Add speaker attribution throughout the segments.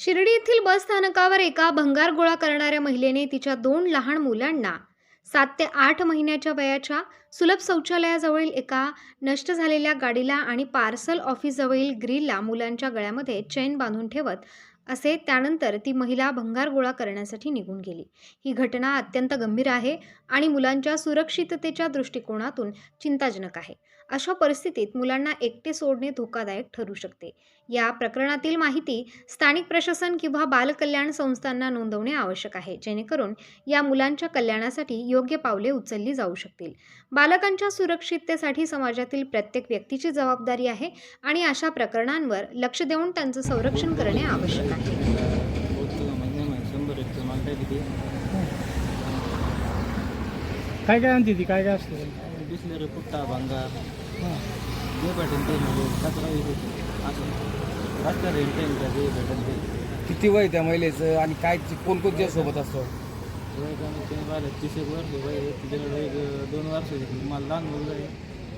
Speaker 1: शिर्डी येथील बस स्थानकावर एका भंगार गोळा करणाऱ्या महिलेने तिच्या दोन लहान मुलांना सात ते आठ महिन्याच्या वयाच्या सुलभ शौचालयाजवळील एका नष्ट झालेल्या गाडीला आणि पार्सल ऑफिसजवळील ग्रिलला मुलांच्या गळ्यामध्ये चैन बांधून ठेवत असे त्यानंतर ती महिला भंगार गोळा करण्यासाठी निघून गेली. ही घटना अत्यंत गंभीर आहे आणि मुलांच्या सुरक्षिततेच्या दृष्टिकोनातून चिंताजनक आहे. अशा परिस्थितीत मुलांना एकटे सोडणे धोकादायक ठरू शकते. या प्रकरणातील माहिती स्थानिक प्रशासन किंवा बालकल्याण संस्थांना नोंदवणे आवश्यक आहे जेणेकरून या मुलांच्या कल्याणासाठी योग्य पावले उचलली जाऊ शकतील. बालकांच्या सुरक्षिततेसाठी समाजातील प्रत्येक व्यक्तीची जबाबदारी आहे आणि अशा प्रकरणांवर लक्ष देऊन त्यांचं संरक्षण करणे आवश्यक आहे.
Speaker 2: काय काय आणते ती? काय काय असतं
Speaker 3: बिसलेरी पुट्टा भांगार
Speaker 2: हां.
Speaker 3: जे भेटेल ते म्हणजे कचरा असं रस्त्यावर जे भेटेल ते
Speaker 4: किती वय त्या महिलेचं आणि काय कोण कोण सोबत असतो?
Speaker 3: वय कमी कमी पाहिलं तीस एक वर्ष वय आहे. तिच्याकडे एक दोन वर्ष मला लहान मुलगा आहे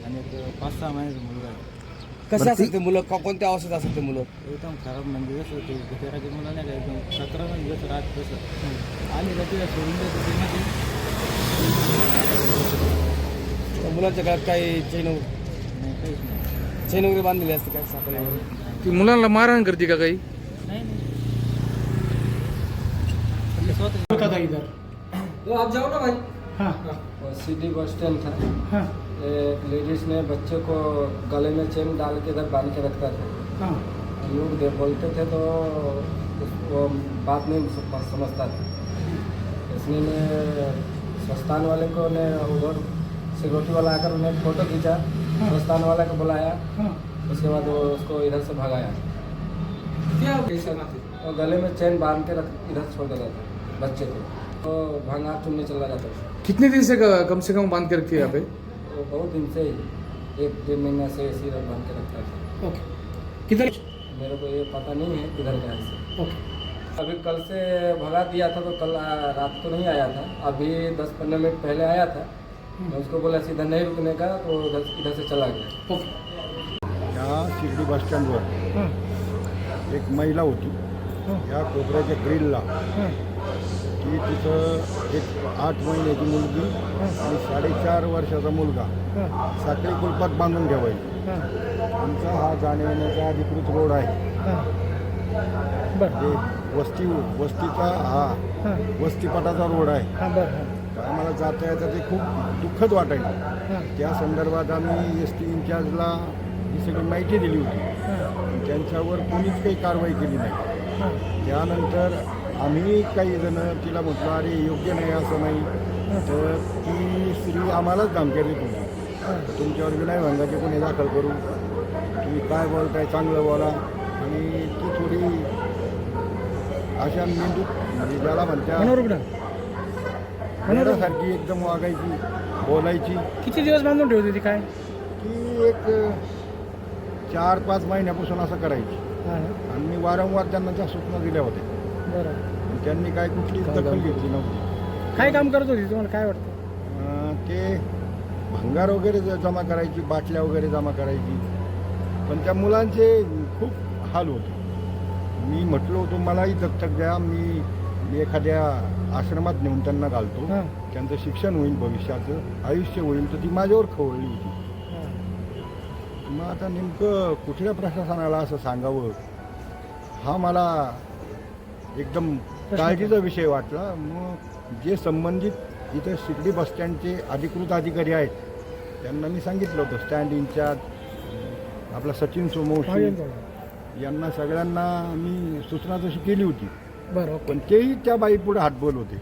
Speaker 3: आणि एक पाच सहा महिन्याचा मुलगा आहे.
Speaker 4: कसं असतं ते मुलं? को- कोणत्या अवस्थेत असतात ते मुलं?
Speaker 3: एकदम खराब म्हणजे जसं ते भिकाराची मुलं नाही का एकदम सतरा म्हणजे जसं राहत तसं. आणि का तिला सोडून द्यायचं ते
Speaker 4: त्या मुलांच्या गळ्यात काही चैन
Speaker 3: नाही काहीच नाही.
Speaker 4: चैन वगैरे बांधलेली असते काय वगैरे
Speaker 2: ती मुलांना मारहाण करते का काही?
Speaker 3: नाही स्वतः
Speaker 2: होता था इधर.
Speaker 4: तो आप जाओ ना भाई.
Speaker 2: हाँ.
Speaker 5: सीधी बस स्टैंड था
Speaker 2: हाँ.
Speaker 5: लेडीज़ ने बच्चे को गले में चेन डाल के इधर बाँध के रखता था।
Speaker 2: हाँ।
Speaker 5: हम लोग बोलते थे तो उसको बात नहीं समझता था। इसलिए ने संस्थान वाले को ने उधर सिक्योरिटी वाला आकर उन्हें फ़ोटो खींचा संस्थान वाले को बुलाया।
Speaker 2: हाँ।
Speaker 5: उसके बाद वो उसको इधर से भगाया।
Speaker 4: क्या
Speaker 5: और गले में चेन बाँध के रख इधर छोड़ देता था बच्चे को। तो भंगार चुनने चला जाता था।
Speaker 2: कितने दिन से कम से कम बाँध के रखती है यहाँ पे?
Speaker 5: वो बहुत दिन से ही एक डेढ़ महीना से इसी तरह बाँध के रखता था
Speaker 2: ओके। किधर?
Speaker 5: मेरे को ये पता नहीं है किधर गया से
Speaker 2: ओके।
Speaker 5: अभी कल से भगा दिया था तो कल रात को नहीं आया था। अभी दस पंद्रह मिनट पहले आया था। मैं उसको बोला सीधा नहीं रुकने का तो इधर से चला गया।
Speaker 2: ओके।
Speaker 6: या शिर्डी बस स्टँडवर
Speaker 2: हाँ।
Speaker 6: एक महिला होती।
Speaker 2: हाँ
Speaker 6: या कोपऱ्याच्या ग्रिलला
Speaker 2: हाँ
Speaker 6: की तिथं एक आठ महिन्याची मुलगी आणि साडेचार वर्षाचा मुलगा. साखळी कुलपात बांधून ठेवायची. आमचा हा जाण्या येण्याचा अधिकृत रोड आहे. वस्ती वस्तीचा हा वस्तीपटाचा रोड आहे. आम्हाला जाता येता ते खूप दुःखद वाटायचं. त्या संदर्भात आम्ही एस टी इन्चार्जला ही सगळी माहिती दिली होती. त्यांच्यावर कोणीच काही कारवाई केली नाही.
Speaker 2: हाँ.
Speaker 6: त्यानंतर आम्ही काही जण तिला म्हटलं अरे योग्य नाही असं नाही. तर ती स्त्री आम्हालाच धमक्या देत होती तुमच्यावर विनय भंगाचे गुन्हे दाखल करू? तुम्ही काय बोलताय? चांगलं बोला. आणि ती थोडी अशा मेंदू म्हणजे ज्याला म्हणत्या सारखी एकदम वागायची बोलायची.
Speaker 2: किती दिवस बांधून ठेवते ती काय?
Speaker 6: ती एक चार पाच महिन्यापासून असं करायची. आणि मी वारंवार त्यांना त्या सूचना दिल्या होत्या. त्यांनी काय कुठलीच दखल घेतली नव्हती.
Speaker 2: काय काम करत होती तुम्हाला? काय वाटतं?
Speaker 6: ते भंगार वगैरे जमा करायची बाटल्या वगैरे जमा करायची. पण त्या मुलांचे खूप हाल होते. मी म्हटलो होतो मलाही दत्तक द्या मी एखाद्या आश्रमात नेऊन त्यांना घालतो. त्यांचं शिक्षण होईल भविष्याचं आयुष्य होईल तर ती माझ्यावर खवळली होती. मग आता नेमकं कुठल्या प्रशासनाला असं सांगावं? हा मला एकदम काळजीचा विषय वाटला. मग जे संबंधित इथं शिर्डी बसस्टँडचे अधिकृत अधिकारी आहेत त्यांना मी सांगितलं होतं स्टँड इन्चार्ज आपला सचिन सोमवशी. यांना सगळ्यांना मी सूचना तशी केली होती.
Speaker 2: बरं ओके.
Speaker 6: पण तेही त्या बाई पुढे हातबोल होते.